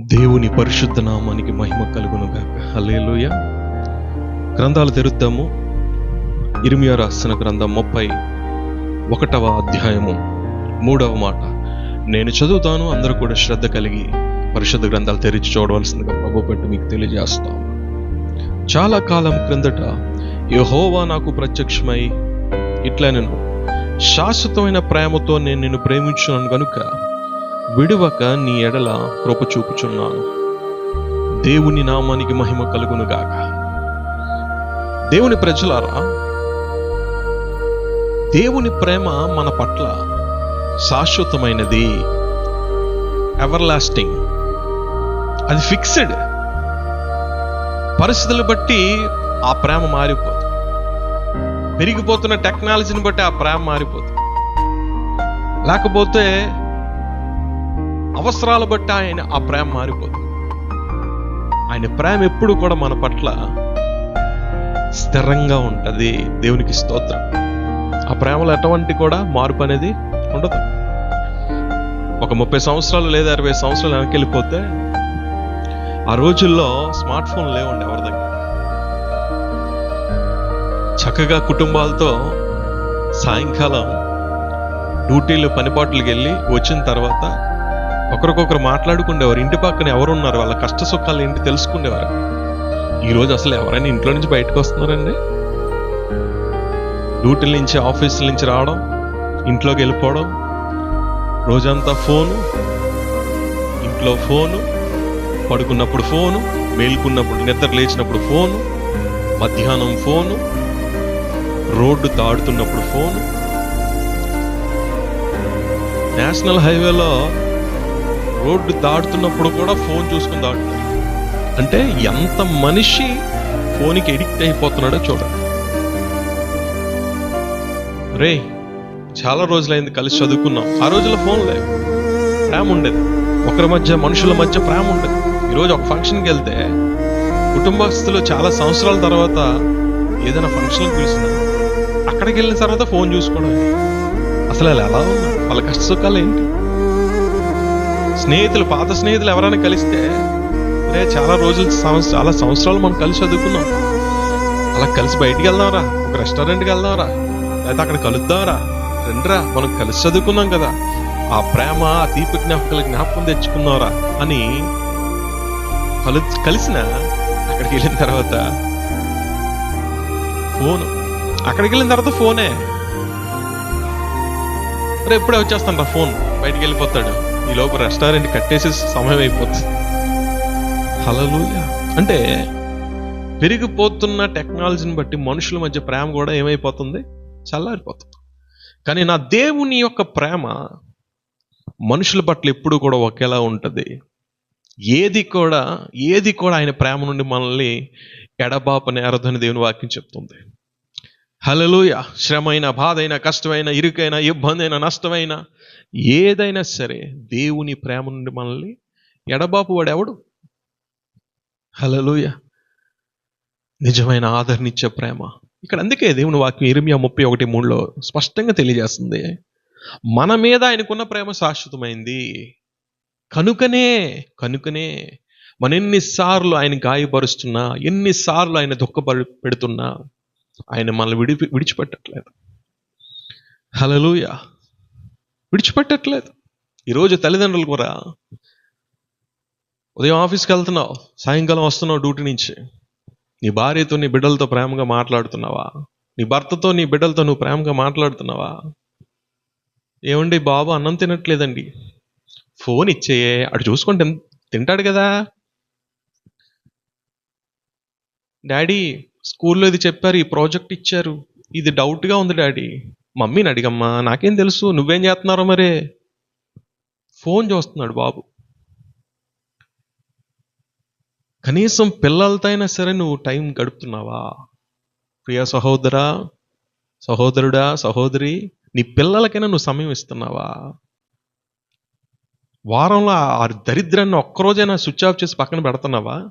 దేవుని పరిశుద్ధ నామానికి మహిమ కలుగును గాక హల్లెలూయ. గ్రంథాలు తెరుద్దాము. ఇరిమియా రాసిన గ్రంథం ముప్పై ఒకటవ అధ్యాయము మూడవ మాట. నేను చదువుతాను అందరూ కూడా శ్రద్ధ కలిగి పరిశుద్ధ గ్రంథాలు తెరిచి చూడవలసిందిగా ప్రభు పెట్టి మీకు తెలియజేస్తాం. చాలా కాలం క్రిందట యహోవా నాకు ప్రత్యక్షమై ఇట్లా నేను శాశ్వతమైన ప్రేమతో నేను నిన్ను ప్రేమించున్నాను గనుక విడువక నీ ఎడల కృప చూపుచున్నాను. దేవుని నామానికి మహిమ కలుగును గాక. దేవుని ప్రజలారా దేవుని ప్రేమ మన పట్ల శాశ్వతమైనది ఎవర్ లాస్టింగ్ అది ఫిక్స్డ్ పరిస్థితులు బట్టి ఆ ప్రేమ మారిపోతుంది పెరిగిపోతున్న టెక్నాలజీని బట్టి ఆ ప్రేమ మారిపోతుంది లేకపోతే అవసరాలు బట్టి ఆయన ఆ ప్రేమ మారిపోదు ఆయన ప్రేమ ఎప్పుడు కూడా మన పట్ల స్థిరంగా ఉంటుంది. దేవునికి స్తోత్రం. ఆ ప్రేమలో ఎటువంటి కూడా మార్పు అనేది ఉండదు. ఒక ముప్పై సంవత్సరాలు లేదా అరవై సంవత్సరాలు వెనక్కి వెళ్ళిపోతే ఆ రోజుల్లో స్మార్ట్ ఫోన్ లేవండి ఎవరి దగ్గర. చక్కగా కుటుంబాలతో సాయంకాలం డ్యూటీలు పనిపాట్లకు వెళ్ళి వచ్చిన తర్వాత ఒకరికొకరు మాట్లాడుకునేవారు ఇంటి పక్కన ఎవరున్నారు? వాళ్ళ కష్ట సుఖాలు ఏంటి తెలుసుకునేవారు ఈరోజు అసలు ఎవరైనా ఇంట్లో నుంచి బయటకు వస్తున్నారండి? డ్యూటీల నుంచి ఆఫీసుల నుంచి రావడం ఇంట్లోకి వెళ్ళిపోవడం రోజంతా ఫోను ఇంట్లో ఫోను పడుకున్నప్పుడు ఫోను మేలుకున్నప్పుడు నిద్ర లేచినప్పుడు ఫోను మధ్యాహ్నం ఫోను రోడ్డు దాడుతున్నప్పుడు ఫోను. నేషనల్ హైవేలో రోడ్డు దాటుతున్నప్పుడు కూడా ఫోన్ చూసుకుని దాటుతారు అంటే ఎంత మనిషి ఫోన్కి ఎడిక్ట్ అయిపోతున్నాడో చూడండి. రే చాలా రోజులైంది కలిసి చదువుకున్నాం. ఆ రోజుల్లో ఫోన్ లేవు. ప్రేమ ఉండేది. ఒకరి మధ్య మనుషుల మధ్య ప్రేమ ఉండేది. ఈరోజు ఒక ఫంక్షన్కి వెళ్తే కుటుంబస్తులు చాలా సంవత్సరాల తర్వాత ఏదైనా ఫంక్షన్కి పిలిచినా అక్కడికి వెళ్ళిన తర్వాత ఫోన్ చూసుకోవడం అసలు అలా ఎలా ఉన్నా వాళ్ళ కష్ట సుఖాలు ఏంటి? స్నేహితులు పాత స్నేహితులు ఎవరైనా కలిస్తే రే చాలా రోజులు సంవత్సరం చాలా సంవత్సరాలు మనం కలిసి చదువుకున్నాం. అలా కలిసి బయటికి వెళ్దాంరా ఒక రెస్టారెంట్కి వెళ్దాంరా లేకపోతే అక్కడ కలుద్దాంరా రండిరా మనం కలిసి చదువుకున్నాం కదా. ఆ ప్రేమ ఆ తీపి జ్ఞాపకాల జ్ఞాపకం తెచ్చుకున్నారా? అని కలు కలిసిన అక్కడికి వెళ్ళిన తర్వాత ఫోన్. అక్కడికి వెళ్ళిన తర్వాత ఫోనే. రేపు ఎప్పుడే వచ్చేస్తాను రా ఫోన్ బయటికి వెళ్ళిపోతాడు. ఈ లోపు రెస్టారెంట్ కట్టేసే సమయం అయిపోతుంది. హలలుయ అంటే పెరిగిపోతున్న టెక్నాలజీని బట్టి మనుషుల మధ్య ప్రేమ కూడా ఏమైపోతుంది? చల్లారిపోతుంది. కానీ నా దేవుని యొక్క ప్రేమ మనుషుల పట్ల ఎప్పుడు కూడా ఒకేలా ఉంటుంది. ఏది కూడా ఏది కూడా ఆయన ప్రేమ నుండి మనల్ని ఎడబాప నేరదని దేవుని వాక్యం చెప్తుంది. హలలుయ శ్రమైన బాధైన కష్టమైన ఇరుకైన ఇబ్బంది అయిన నష్టమైన ఏదైనా సరే దేవుని ప్రేమ నుండి మనల్ని ఎడబాపు వాడు ఎవడు హలలుయ నిజమైన ఆదరణిచ్చే ప్రేమ. ఇక్కడ అందుకే దేవుని వాక్యం ఇరిమియా ముప్పై ఒకటి మూడులో స్పష్టంగా తెలియజేస్తుంది. మన మీద ఆయనకున్న ప్రేమ శాశ్వతమైంది. కనుకనే కనుకనే మన ఎన్నిసార్లు ఆయన గాయపరుస్తున్నా ఎన్నిసార్లు ఆయన దుఃఖపడి పెడుతున్నా ఆయన మనల్ని విడి విడిచిపెట్టట్లేదు. హలలుయ విడిచిపెట్టట్లేదు. ఈరోజు తల్లిదండ్రులు కూడా ఉదయం ఆఫీస్కి వెళ్తున్నావు సాయంకాలం వస్తున్నావు డ్యూటీ నుంచి. నీ భార్యతో నీ బిడ్డలతో ప్రేమగా మాట్లాడుతున్నావా? నీ భర్తతో నీ బిడ్డలతో నువ్వు ప్రేమగా మాట్లాడుతున్నావా? ఏమండి బాబు అన్నం తినట్లేదండి. ఫోన్ ఇచ్చేయే అటు చూసుకొని తింటాడు కదా. డాడీ స్కూల్లో ఇది చెప్పారు ఈ ప్రాజెక్ట్ ఇచ్చారు. ఇది డౌట్గా ఉంది డాడీ. మమ్మీని అడిగమ్మా నాకేం తెలుసు నువ్వేం చేస్తున్నారో మరే. ఫోన్ చూస్తున్నాడు బాబు. కనీసం పిల్లలతో అయినా సరే నువ్వు టైం గడుపుతున్నావా? ప్రియ సహోదరా సహోదరుడా సహోదరి నీ పిల్లలకైనా నువ్వు సమయం ఇస్తున్నావా? వారంలో ఆ దరిద్రాన్ని ఒక్కరోజైనా స్విచ్ ఆఫ్ చేసి పక్కన పెడుతున్నావా?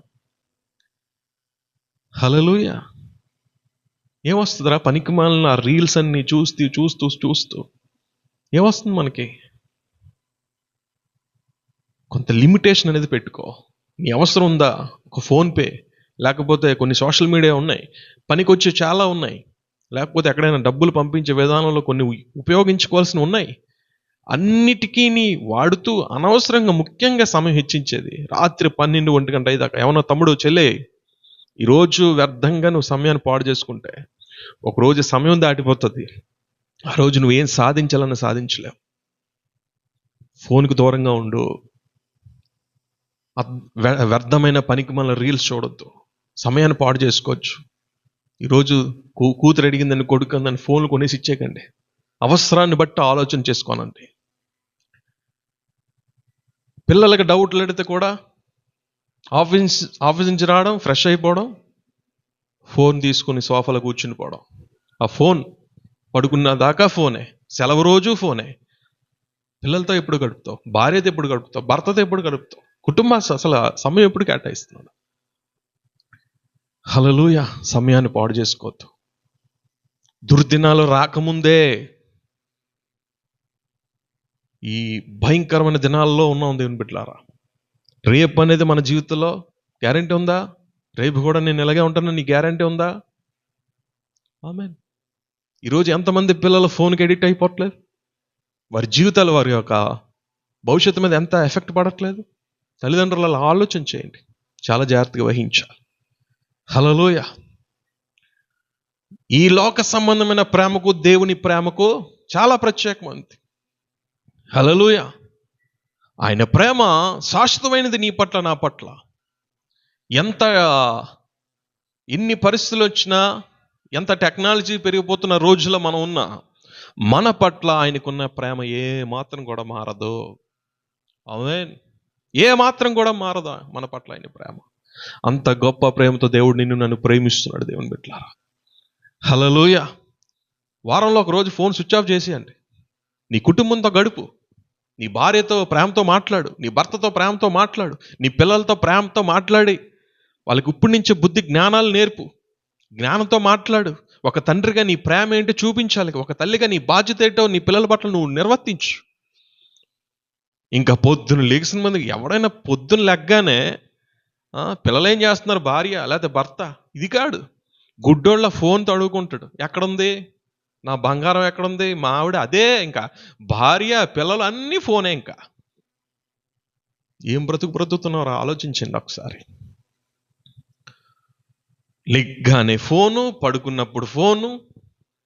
హలలుయ ఏమొస్తుందిరా పనికి మాలిన రీల్స్ అన్నీ చూస్తూ చూస్తూ చూస్తూ? ఏమొస్తుంది మనకి? కొంత లిమిటేషన్ అనేది పెట్టుకో. నీ అవసరం ఉందా? ఒక ఫోన్పే లేకపోతే కొన్ని సోషల్ మీడియా ఉన్నాయి. పనికొచ్చే చాలా ఉన్నాయి. లేకపోతే ఎక్కడైనా డబ్బులు పంపించే విధానంలో కొన్ని ఉపయోగించుకోవాల్సినవి ఉన్నాయి. అన్నిటికీ వాడుతూ అనవసరంగా ముఖ్యంగా సమయం హెచ్చించేది. రాత్రి పన్నెండు ఒంటి గంట అయ్యేదాకా. ఏమన్నా తమ్ముడు చెల్లే ఈరోజు వ్యర్థంగా నువ్వు సమయాన్ని పాడు చేసుకుంటే ఒకరోజు సమయం దాటిపోతుంది. ఆ రోజు నువ్వేం సాధించాలన్నా సాధించలేవు. ఫోన్కి దూరంగా ఉండు. వ్య- వ్యర్థమైన పనికి మన రీల్స్ చూడొద్దు. సమయాన్ని పాడు చేసుకోవచ్చు. ఈరోజు కూ కూతురు అడిగిందని కొడుకు అందని ఫోన్లు కొనేసి ఇచ్చేకండి అవసరాన్ని బట్టి ఆలోచన చేసుకోనండి. పిల్లలకు డౌట్లు అడిగితే కూడా ఆఫీస్ ఆఫీస్ నుంచి రావడం ఫ్రెష్ అయిపోవడం ఫోన్ తీసుకుని సోఫాలో కూర్చుని పోవడం. ఆ ఫోన్ పడుకున్న దాకా ఫోనే సెలవు రోజు ఫోనే. పిల్లలతో ఎప్పుడు గడుపుతావు? భార్యతో ఎప్పుడు గడుపుతావు? భర్తతో ఎప్పుడు గడుపుతావు? కుటుంబ అసలు సమయం ఎప్పుడు కేటాయిస్తున్నాడు హలలుయ సమయాన్ని పాడు చేసుకోవద్దు. దుర్దినాలు రాకముందే ఈ భయంకరమైన దినాల్లో ఉన్నాం దేవుని బిడ్డలారా. రేపు అనేది మన జీవితంలో గ్యారంటీ ఉందా? రేపు కూడా నేను ఇలాగే ఉంటాను నీ గ్యారంటీ ఉందా? ఆమె ఈరోజు ఎంతమంది పిల్లలు ఫోన్కి ఎడిక్ట్ అయిపోవట్లేదు? వారి జీవితాలు వారి యొక్క భవిష్యత్తు మీద ఎంత ఎఫెక్ట్ పడట్లేదు? తల్లిదండ్రుల ఆలోచన చేయండి. చాలా జాగ్రత్తగా వహించాలి. హలలోయ ఈ లోక సంబంధమైన ప్రేమకు దేవుని ప్రేమకు చాలా ప్రత్యేకమైనది హలలోయ ఆయన ప్రేమ శాశ్వతమైనది నీ పట్ల నా పట్ల. ఎంత ఎన్ని పరిస్థితులు వచ్చినా ఎంత టెక్నాలజీ పెరిగిపోతున్న రోజుల్లో మనం ఉన్నా మన పట్ల ఆయనకున్న ప్రేమ ఏ మాత్రం కూడా మారదు. అవునే ఏ మాత్రం కూడా మారదా మన పట్ల ఆయన ప్రేమ. అంత గొప్ప ప్రేమతో దేవుడు నిన్ను నన్ను ప్రేమిస్తున్నాడు దేవుని బిట్లారా హలలోయ వారంలో ఒక రోజు ఫోన్ స్విచ్ ఆఫ్ చేసేయండి. నీ కుటుంబంతో గడుపు. నీ భార్యతో ప్రేమతో మాట్లాడు నీ భర్తతో ప్రేమతో మాట్లాడు నీ పిల్లలతో ప్రేమతో మాట్లాడి. వాళ్ళకి ఇప్పటి నుంచే బుద్ధి జ్ఞానాలు నేర్పు. జ్ఞానంతో మాట్లాడు. ఒక తండ్రిగా నీ ప్రేమ ఏంటో చూపించాలి. ఒక తల్లిగా నీ బాధ్యత ఏంటో నీ పిల్లల పట్ల నువ్వు నిర్వర్తించు. ఇంకా పొద్దున లేచిన మంది ఎవడైనా పొద్దున లెగ్గానే పిల్లలేం పిల్లలు ఏం చేస్తున్నారు? భార్య లేకపోతే భర్త? ఇది కాడు గుడ్డోళ్ళ ఫోన్ తడుగుకుంటాడు ఎక్కడుంది? నా బంగారం ఎక్కడుంది? మా ఆవిడ అదే ఇంకా. భార్య పిల్లలు అన్నీ ఫోనే ఇంకా. ఏం బ్రతుకు బ్రతుకుతున్నారో ఆలోచించండి ఒకసారి. లిగ్గానే ఫోను పడుకున్నప్పుడు ఫోను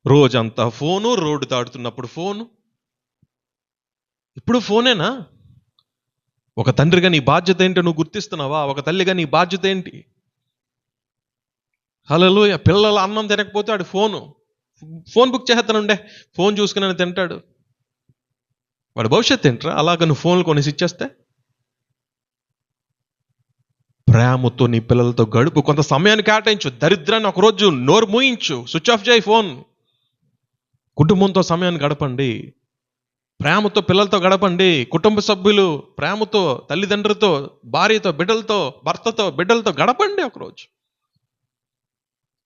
రోజంతా ఫోను రోడ్డు తాడుతున్నప్పుడు ఫోను. ఇప్పుడు ఫోనేనా? ఒక తండ్రిగా నీ బాధ్యత ఏంటో నువ్వు గుర్తిస్తున్నావా? ఒక తల్లిగా నీ బాధ్యత ఏంటి? హలో పిల్లలు అన్నం తినకపోతే ఆడు ఫోను. ఫోన్ బుక్ చేస్తానుండే ఫోన్ చూసుకుని తింటాడు. వాడు భవిష్యత్తు ఏంట్రా? అలాగ నువ్వు ఫోన్లు కొనేసి ఇచ్చేస్తే? ప్రేమతో నీ పిల్లలతో గడుపు. కొంత సమయాన్ని కేటాయించు. దరిద్రాన్ని ఒకరోజు నోరు మూయించు. స్విచ్ ఆఫ్ చేయి ఫోన్. కుటుంబంతో సమయాన్ని గడపండి. ప్రేమతో పిల్లలతో గడపండి. కుటుంబ సభ్యులు ప్రేమతో తల్లిదండ్రులతో భార్యతో బిడ్డలతో భర్తతో బిడ్డలతో గడపండి ఒకరోజు.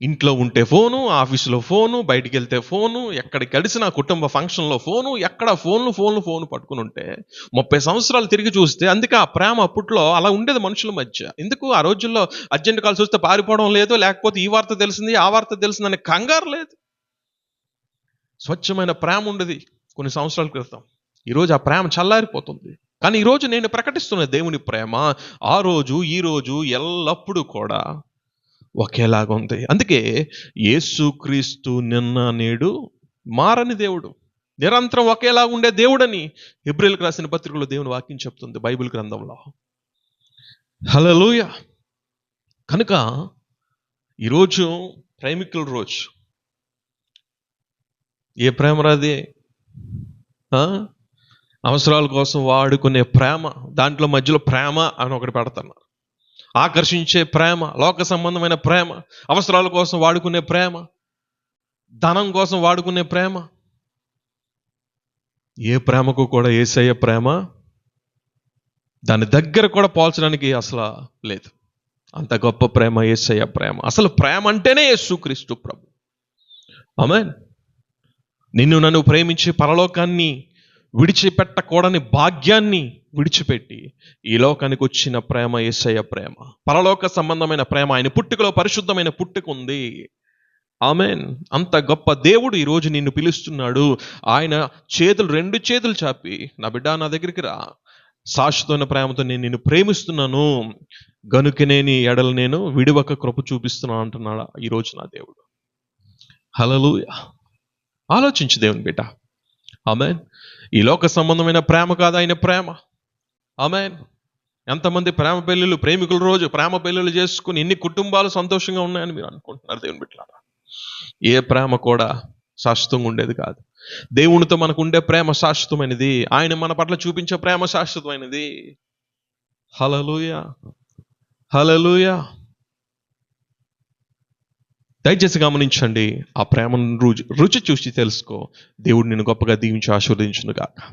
ఇంట్లో ఉంటే ఫోను ఆఫీసులో ఫోను బయటికి వెళ్తే ఫోను ఎక్కడికి కలిసిన కుటుంబ ఫంక్షన్లో ఫోను ఎక్కడ ఫోన్లు ఫోన్లు ఫోన్ పట్టుకుని ఉంటే ముప్పై సంవత్సరాలు తిరిగి చూస్తే అందుకే ఆ ప్రేమ అప్పట్లో అలా ఉండేది మనుషుల మధ్య. ఎందుకు? ఆ రోజుల్లో అర్జెంట్ కాల్ చూస్తే పారిపోవడం లేదు లేకపోతే ఈ వార్త తెలిసింది ఆ వార్త తెలిసిందని కంగారు లేదు. స్వచ్ఛమైన ప్రేమ ఉండేది కొన్ని సంవత్సరాల క్రితం. ఈరోజు ఆ ప్రేమ చల్లారిపోతుంది. కానీ ఈరోజు నేను ప్రకటిస్తున్న దేవుని ప్రేమ ఆ రోజు ఈ రోజు ఎల్లప్పుడూ కూడా ఒకేలాగా ఉంది అందుకే యేసుక్రీస్తు నిన్న నేడు మారని దేవుడు. నిరంతరం ఒకేలాగా ఉండే దేవుడని హిబ్రిల్కి రాసిన పత్రికలో దేవుని వాక్యం చెప్తుంది బైబిల్ గ్రంథంలో. హలలుయ కనుక ఈరోజు ప్రేమికుల రోజు. ఏ ప్రేమ రాది అవసరాల కోసం వాడుకునే ప్రేమ దాంట్లో మధ్యలో ప్రేమ అని ఒకటి పెడతారు ఆకర్షించే ప్రేమ లోక సంబంధమైన ప్రేమ అవసరాల కోసం వాడుకునే ప్రేమ ధనం కోసం వాడుకునే ప్రేమ. ఏ ప్రేమకు కూడా ఏసయ్య ప్రేమ? దాని దగ్గర కూడా పోల్చడానికి అసలు లేదు. అంత గొప్ప ప్రేమ ఏసయ్య ప్రేమ. అసలు ప్రేమ అంటేనే యేసుక్రీస్తు ప్రభు. ఆమె నిన్ను నన్ను ప్రేమించి పరలోకాన్ని విడిచిపెట్టకూడని భాగ్యాన్ని విడిచిపెట్టి ఈ లోకానికి వచ్చిన ప్రేమ ఏసయ్య ప్రేమ. పరలోక సంబంధమైన ప్రేమ ఆయన పుట్టుకలో పరిశుద్ధమైన పుట్టుక ఉంది. ఆమెన్. అంత గొప్ప దేవుడు ఈరోజు నిన్ను పిలుస్తున్నాడు. ఆయన చేతులు రెండు చేతులు చాపి నా బిడ్డ నా దగ్గరికి రా. శాశ్వతమైన ప్రేమతో నేను నిన్ను ప్రేమిస్తున్నాను. గనుకనే నీ ఎడలు నేను విడివక కృప చూపిస్తున్నాను అంటున్నాడా ఈరోజు నా దేవుడు. హలలుయ ఆలోచించు దేవుని బిడ్డ. ఆమెన్. ఈ లోక సంబంధమైన ప్రేమ కాదు ఆయన ప్రేమ. ఆమెన్. ఎంతమంది ప్రేమ పెళ్ళిళ్ళు ప్రేమికుల రోజు ప్రేమ పెళ్ళిళ్ళు చేసుకుని ఎన్ని కుటుంబాలు సంతోషంగా ఉన్నాయని మీరు అనుకుంటున్నారు దేవుని బిడ్డలారా? ఏ ప్రేమ కూడా శాశ్వతంగా ఉండేది కాదు. దేవునితో మనకు ఉండే ప్రేమ శాశ్వతమైనది. ఆయన మన పట్ల చూపించే ప్రేమ శాశ్వతమైనది. హలలుయ హలలుయ దయచేసి గమనించండి ఆ ప్రేమను రుచి రుచి చూసి తెలుసుకో. దేవుడు నిన్ను గొప్పగా దీవించి ఆశీర్వదించును గాక